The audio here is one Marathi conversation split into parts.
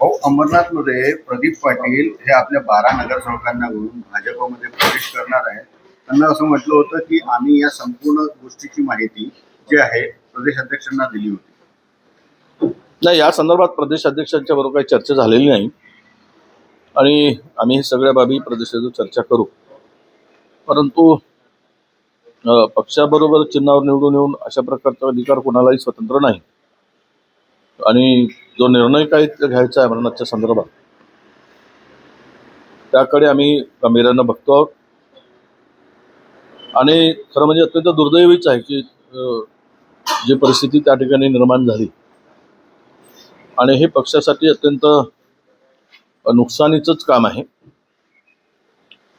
भाऊ अमरनाथमध्ये प्रदीप पाटील हे आपल्या बारा नगरसेवकांना घेऊन भाजपमध्ये प्रवेश करणार आहे त्यांना असं म्हटलं होतं की आम्ही या संपूर्ण गोष्टीची माहिती जी आहे प्रदेश अध्यक्षांना दिली होती. नाही या संदर्भात प्रदेश अध्यक्षांच्या बरोबर काही चर्चा झालेली नाही. आणि आम्ही हे सगळ्या बाबी प्रदेशात चर्चा करू. परंतु पक्षाबरोबर चिन्हावर निवडून येऊन अशा प्रकारचा अधिकार कोणालाही स्वतंत्र नाही. आणि जो निर्णय काय घ्यायचा आहे मरणाच्या संदर्भात त्याकडे आम्ही गांभीर्यानं बघतो आहोत. आणि खरं म्हणजे अत्यंत दुर्दैवीच आहे की जी परिस्थिती त्या ठिकाणी निर्माण झाली. आणि हे पक्षासाठी अत्यंत नुकसानीचंच काम आहे.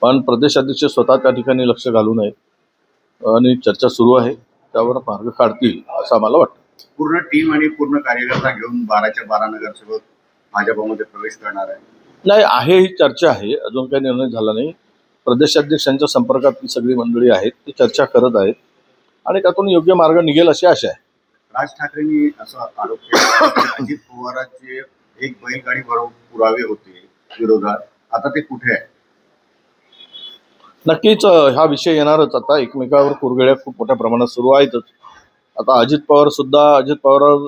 पण प्रदेशाध्यक्ष स्वतः त्या ठिकाणी लक्ष घालू नये आणि चर्चा सुरू आहे. त्यावर मार्ग काढतील असं आम्हाला वाटतं. पूर्ण टीम आणि पूर्ण कार्यकर्ता घेऊन बाराच्या बारा नगरसेवक भाजपमध्ये प्रवेश करणार आहे. नाही आहे ही चर्चा आहे. अजून काही निर्णय झाला नाही. प्रदेशाध्यक्षांच्या संपर्कात ही सगळी मंडळी आहेत. ती चर्चा करत आहेत. आणि त्यातून योग्य मार्ग निघेल अशी आशा आहे. राज ठाकरेंनी असा आरोप केला की अजित पवारांचे एक बैलगाडी बरोबर पुरावे होते विरोधात. आता ते कुठे आहे? नक्कीच अ, हा विषय येणारच. आता एकमेकावर कुरगड्या खूप मोठ्या प्रमाणात सुरू आहेतच. आता अजित पवार सुद्धा अजित पवारवर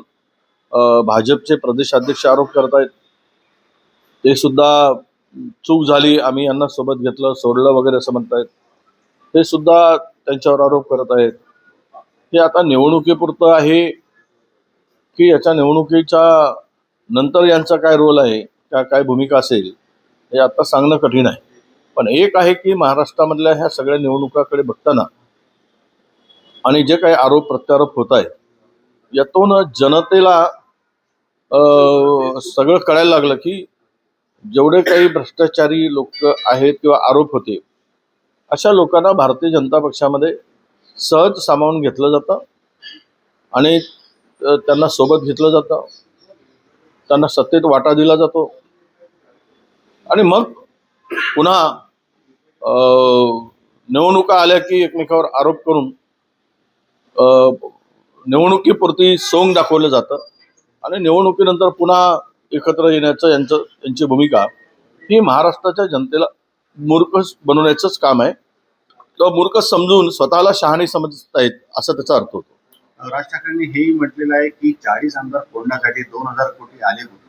भाजपचे प्रदेशाध्यक्ष आरोप करत आहेत ते सुद्धा चूक झाली आम्ही यांना सोबत घेतलं सोडलं वगैरे असं म्हणतायत. ते सुद्धा त्यांच्यावर आरोप करत आहेत. हे आता निवडणुकीपुरतं आहे की याच्या निवडणुकीच्या नंतर यांचा काय रोल आहे त्या काय भूमिका असेल हे आता सांगणं कठीण आहे. पण एक आहे की महाराष्ट्रामधल्या ह्या सगळ्या निवडणुकाकडे बघताना आणि जे काही आरोप प्रत्यारोप होत आहेत यातून जनतेला सगळं कळायला लागलं की जेवढे काही भ्रष्टाचारी लोक आहेत किंवा आरोप होते अशा लोकांना भारतीय जनता पक्षामध्ये सहज सामावून घेतलं जातं आणि त्यांना सोबत घेतलं जातं. त्यांना सत्तेत वाटा दिला जातो. आणि मग पुन्हा निवडणुका आल्या की एकमेकावर आरोप करून निवडणुकीपुरती सोंग दाखवलं जातं. आणि निवडणुकीनंतर पुन्हा एकत्र येण्याचं यांचं यांची भूमिका. ही महाराष्ट्राच्या जनतेला मूर्ख बनवण्याचंच काम आहे. तो मूर्ख समजून स्वतःला शहाणे समजत आहेत असं त्याचा अर्थ होतो. राज ठाकरेंनी हेही म्हटलेलं आहे की चाळीस आमदार फोडण्यासाठी दोन हजार कोटी आले कुठे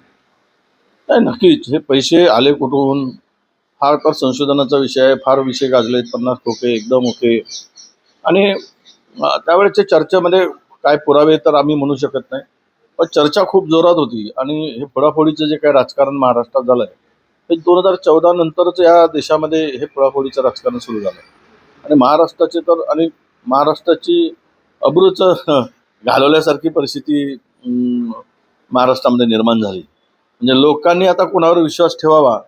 नाही नक्कीच. हे पैसे आले कुठून? हा तर संशोधनाचा विषय आहे. फार विषय गाजलेत. पन्नास टोके एकदम ओके आणि त्यावेळेच्या चर्चेमध्ये काय पुरावे तर आम्ही म्हणू शकत नाही. पण चर्चा खूप जोरात होती आणि हे फुडाफोडीचं जे काय राजकारण महाराष्ट्रात झालंय हे दोन हजार चौदा नंतरच या देशामध्ये हे फुडाफोडीचं राजकारण सुरू झालं आणि महाराष्ट्राचे तर आणि महाराष्ट्राची अब्रूच घालवल्यासारखी परिस्थिती महाराष्ट्रामध्ये निर्माण झाली. म्हणजे लोकांनी आता कुणावर विश्वास ठेवावा?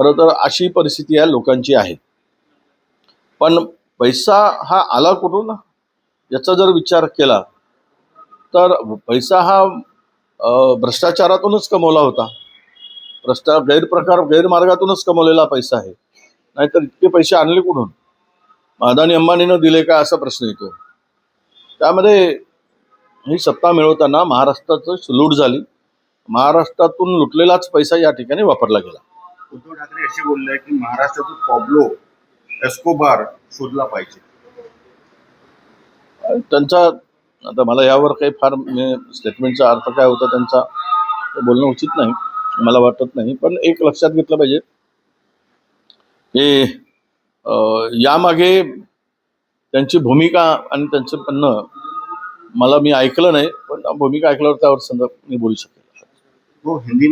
खरं तर अशी परिस्थिती या लोकांची आहे. पण पैसा हा आला कुठून? याचा जर विचार केला तर पैसा हा भ्रष्टाचारातूनच कमवला होता. भ्रष्टा गैरप्रकार गैरमार्गातूनच कमवलेला पैसा आहे. नाहीतर इतके पैसे आणले कुठून? अदानी अंबानीनं दिले का असा प्रश्न येतो. त्यामध्ये ही सत्ता मिळवताना महाराष्ट्राचं लूट झाली. महाराष्ट्रातून लुटलेलाच पैसा या ठिकाणी वापरला गेला. उद्धव ठाकरे असे बोलले की महाराष्ट्रातून पॉब्लो एस्कोबार शोधला पाहिजे. त्यांचा आता मला यावर काही फार स्टेटमेंटचा अर्थ काय होता त्यांचा बोलणं उचित नाही मला वाटत नाही पण एक लक्षात घेतलं पाहिजे. की यामागे त्यांची भूमिका आणि त्यांचं म्हणणं मला मी ऐकलं नाही पण भूमिका ऐकल्यावर त्यावर संदर्भ मी बोलू शकेल. वो हिंदी